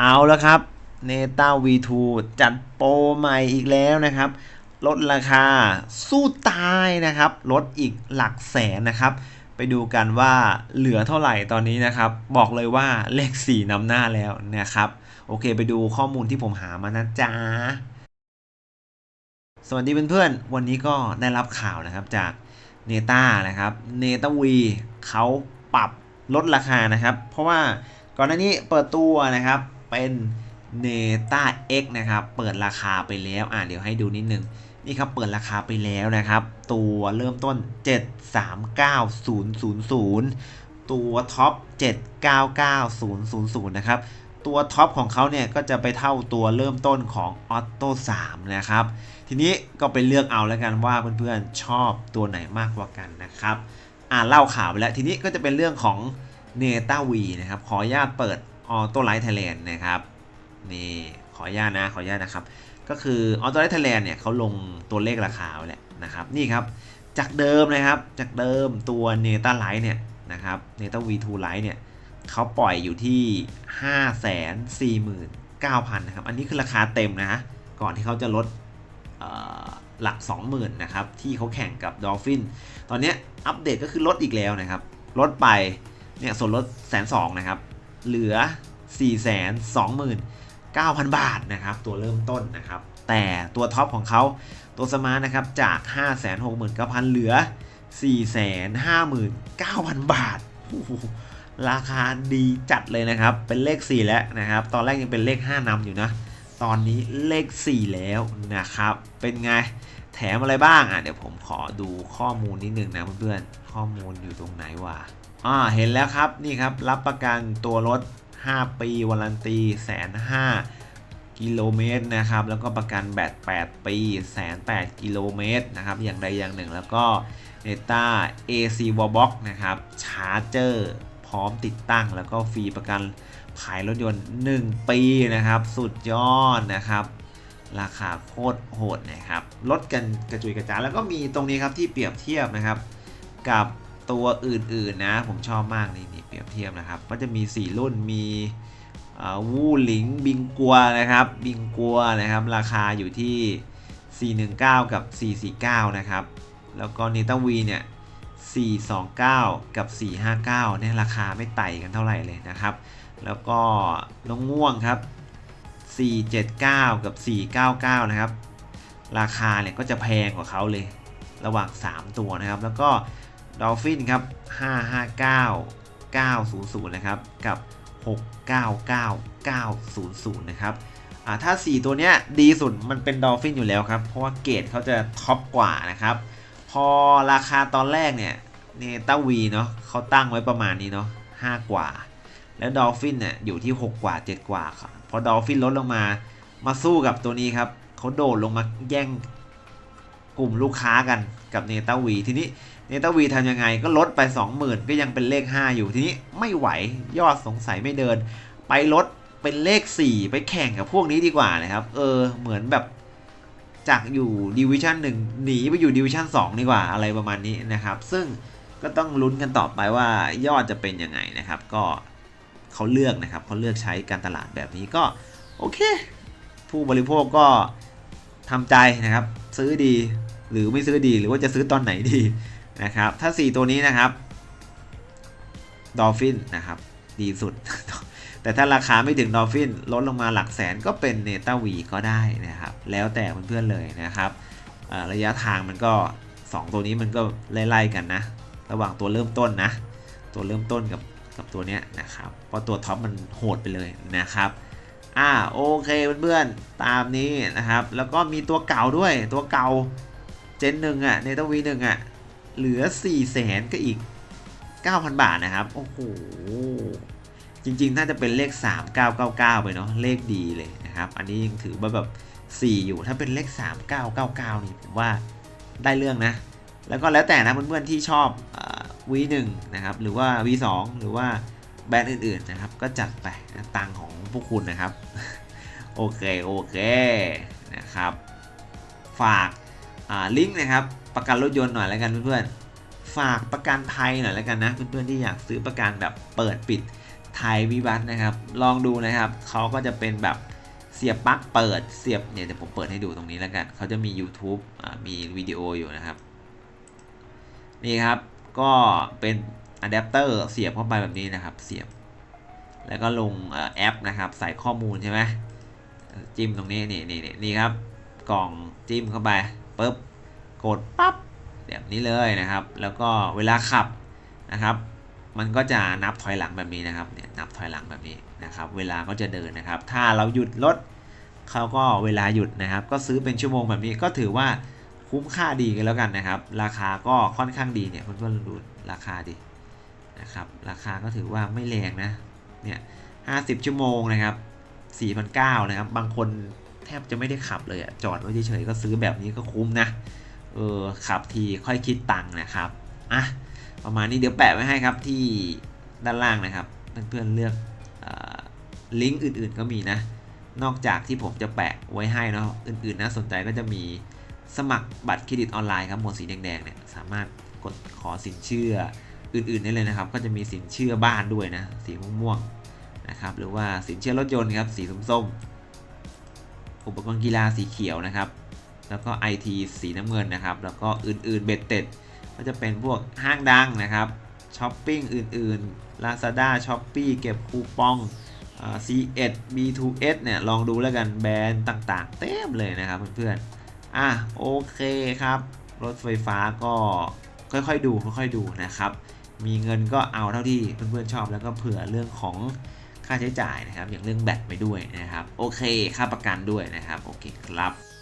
เอาแล้วครับเนต้า V2 จัดโปรใหม่อีกแล้วนะครับ ลดราคาสู้ตายนะครับ ลดอีกหลักแสนนะครับ ไปดูกันว่าเหลือเท่าไหร่ตอนนี้นะครับ บอกเลยว่าเลข 4นำหน้าแล้วนะครับ โอเคไปดูข้อมูลที่ผมหามานะจ๊ะสวัสดีเพื่อนๆ วันนี้ก็ได้รับข่าวนะครับจากเนต้านะครับเนต้าวีเขาปรับลดราคานะครับ เพราะว่าก่อนหน้านี้เปิดตัวนะครับ เป็นเนต้า X นะครับ เปิดราคาไปแล้ว อ่าเดี๋ยวให้ดูนิดนึง นี่ครับ เปิดราคาไปแล้วนะครับ ตัวเริ่มต้น 739000 ตัวท็อป 799000 นะครับ ตัวท็อปของเขาเนี่ยก็จะไปเท่าตัวเริ่มต้นของ Auto 3 นะครับ ทีนี้ก็ไปเลือกเอาแล้วกันว่าเพื่อนๆชอบตัวไหนมากกว่ากันนะครับ อ่านเล่าข่าวไปแล้ว ทีนี้ก็จะเป็นเรื่องของ n e t a V นะครับ ขออนุญาตเปิด Auto Light Thailand นะครับนี่ขออนุญาตนะขออนุญาตนะครับ ก็คือ Auto Light Thailand เนี่ยเขาลงตัวเลขราคาไว้แหละนะครับนี่ครับจากเดิมนะครับจากเดิมตัว n e t a Light เนี่ยนะครับ n e t a V2 Light เนี่ยเขาปล่อยอยู่ที่ 549,000นะครับอันนี้คือราคาเต็มนะ ก่อนที่เขาจะลดหลัก 20,000นะครับที่เขาแข่งกับดอลฟินตอนนี้อัปเดตก็คือลดอีกแล้วนะครับลดไปเนี่ยส่วนลดแสนสองนะครับ เหลือ 4 2 9 0 0 0 บาทนะครับ ตัวเริ่มต้นนะครับ แต่ตัวท็อปของเขาตัวสมาร์ทนะครับจาก 5 6 9 0 0 0 เหลือ 4 5 9 0 0 0 บาท ราคาดีจัดเลยนะครับ เป็นเลข 4 แล้วนะครับ ตอนแรกยังเป็นเลข 5นำอยู่นะ ตอนนี้เลข 4 แล้วนะครับ เป็นไง แถมอะไรบ้างอะเดี๋ยวผมขอดูข้อมูลนิดนึงนะเพื่อนๆ ข้อมูลอยู่ตรงไหนวะ อ่าเห็นแล้วครับนี่ครับรับประกันตัวรถ 5 ปีวารันตีแสนห้ากิโลเมตรนะครับ แล้วก็ประกันแบต8ปีแสน8กิโลเมตรนะครับ อย่างใดอย่างหนึ่งแล้วก็ n e t a AC Wall Box นะครับชาร์เจอร์พร้อมติดตั้ง แล้วก็ฟรีประกันขายรถยนต์ 1 ปีนะครับ สุดยอดนะครับ ราคาโคตรโหดนะครับลดกันกระจุยกระจายแล้วก็มีตรงนี้ครับที่เปรียบเทียบนะครับ กับ ตัวอื่นๆนะ ผมชอบมากนี่นี่เปรียบเทียบนะครับ ก็จะมี 4 รุ่นมีวูหลิงบิงกัวนะครับบิงกัวนะครับ ราคาอยู่ที่ 419 กับ 449 นะครับ แล้วก็เนต้าวีเนี่ย 429 กับ 459เนี่ยราคาไม่ไต่กันเท่าไหร่เลยนะครับ แล้วก็น้องง่วงครับ 479 กับ 499 นะครับ ราคาเนี่ยก็จะแพงกว่าเขาเลยระหว่าง 3 ตัวนะครับ แล้วก็ ดอลฟินครับ 559 900 นะครับ กับ 699 900 นะครับอ่าถ้า 4 ตัวเนี้ยดีสุดมันเป็นดอลฟินอยู่แล้วครับ เพราะว่าเกรดเขาจะท็อปกว่านะครับ พอราคาตอนแรกเนี่ยเนต้าวีเนาะเขาตั้งไว้ประมาณนี้เนาะ5กว่า แล้วดอลฟินเนี่ยอยู่ที่ 6 กว่า 7 กว่าครับพอดอลฟินลดลงมามาสู้กับตัวนี้ครับเขาโดดลงมาแย่ง กลุ่มลูกค้ากันกับเนต้าวีทีนี้เนต้าวีทำยังไงก็ลดไป 20,000 ก็ยังเป็นเลข 5 อยู่ทีนี้ไม่ไหวยอดสงสัยไม่เดิน ไปลดเป็นเลข 4 ไปแข่งกับพวกนี้ดีกว่านะครับเออเหมือนแบบจากอยู่ดิวิชั่น1หนีไปอยู่ดิวิชั่น2ดีกว่าอะไรประมาณนี้นะครับ ซึ่งก็ต้องลุ้นกันต่อไปว่ายอดจะเป็นยังไงนะครับ ก็เขาเลือกนะครับเขาเลือกใช้การตลาดแบบนี้ก็โอเค ผู้บริโภคก็ทำใจนะครับ ซื้อดี หรือไม่ซื้อดีหรือว่าจะซื้อตอนไหนดีนะครับ ถ้า 4 ตัวนี้นะครับดอลฟินนะครับ ดีสุด แต่ถ้าราคาไม่ถึงดอลฟินลดลงมาหลักแสนก็เป็นเนต้าวีก็ได้นะครับ แล้วแต่เพื่อนๆเลยนะครับระยะทางมันก็ 2 ตัวนี้มันก็ไล่ๆกันนะ ระหว่างตัวเริ่มต้นนะ ตัวเริ่มต้นกับกับตัวเนี้ยนะครับ เพราะตัวท็อปมันโหดไปเลยนะครับอ่าโอเคเพื่อนๆตามนี้นะครับ แล้วก็มีตัวเก่าด้วยตัวเก่า เจนหนึ่งอะเนตวีหนึ่งอะ เหลือ4ี่แสนก็อีก 9,000 บาทนะครับ โอ้โห จริงๆ น่าจะเป็นเลข 3999 ไปเนาะเลขดีเลยนะครับ อันนี้ยังถือว่าแบบ 4 อยู่ถ้าเป็นเลข 3999 นี่ผมว่าได้เรื่องนะ แล้วก็แล้วแต่นะเพื่อนๆที่ชอบ V1 นะครับ หรือว่า V2 หรือว่าแบรนด์อื่นๆนะครับ ก็จัดไปนะตังของพวกคุณนะครับ โอเค โอเคนะครับ ฝาก ลิงก์นะครับประกันรถยนต์หน่อยแล้วกันเพื่อนๆฝากประกันภัยหน่อยแล้วกันนะเพื่อนๆที่อยากซื้อประกันแบบเปิดปิดไทยวิวัฒน์นะครับ ลองดูนะครับเขาก็จะเป็นแบบเสียบปลั๊กเปิดเสียบเนี่ยเดี๋ยวผมเปิดให้ดูตรงนี้แล้วกันเขาจะมี YouTube มีวิดีโออยู่นะครับ นี่ครับก็เป็นอะแดปเตอร์เสียบเข้าไปแบบนี้นะครับเสียบ แล้วก็ลงแอปนะครับ ใส่ข้อมูลใช่ไหมจิ้มตรงนี้นี่นี่นี่ครับกล่องจิ้มเข้าไป ปุ๊บกดปั๊บแบบนี้เลยนะครับ แล้วก็เวลาขับนะครับ มันก็จะนับถอยหลังแบบนี้นะครับเนี่ยนับถอยหลังแบบนี้นะครับ เวลาก็จะเดินนะครับ ถ้าเราหยุดรถเขาก็เวลาหยุดนะครับ ก็ซื้อเป็นชั่วโมงแบบนี้ก็ถือว่าคุ้มค่าดีกันแล้วกันนะครับ ราคาก็ค่อนข้างดีเนี่ยเพื่อนๆดูราคาดีนะครับ ราคาก็ถือว่าไม่แรงนะเนี่ยห้าสิบชั่วโมงนะครับสี่พันเก้านะครับ บางคน แทบจะไม่ได้ขับเลยอะจอดไว้เฉยๆก็ซื้อแบบนี้ก็คุ้มนะ เออขับทีค่อยคิดตังค์นะครับ อะ ประมาณนี้เดี๋ยวแปะไว้ให้ครับที่ด้านล่างนะครับ เพื่อนๆเลือกออลิงก์อื่นๆก็มีนะ นอกจากที่ผมจะแปะไว้ให้เนาะ อื่นๆน่าสนใจก็จะมีสมัครบัตรเครดิตออนไลน์ครับหมวดสีแดงๆเนี่ยสามารถกดขอสินเชื่ออื่นๆได้เลยนะครับ ก็จะมีสินเชื่อบ้านด้วยนะ สีม่วงๆนะครับ หรือว่าสินเชื่อรถยนต์ครับ สีส้มๆ อุปกรณ์กีฬาสีเขียวนะครับ แล้วก็ IT สีน้ำเงินนะครับ แล้วก็อื่นๆเบ็ดเต็ดก็จะเป็นพวกห้างดังนะครับช้อปปิ้งอื่นๆ Lazada s h o p e e เก็บคูปองอ C1 B2S เนี่ย ลองดูแล้วกันแบรนด์ต่างๆ เต็มเลยนะครับเพื่อนๆ อะโอเคครับ รถไฟฟ้าก็ค่อยๆดูค่อยๆดูนะครับ มีเงินก็เอาเท่าที่เพื่อนๆชอบแล้วก็เผื่อเรื่องของ ค่าใช้จ่ายนะครับ อย่างเรื่องแบตไปด้วยนะครับ โอเค ค่าประกันด้วยนะครับ โอเคครับ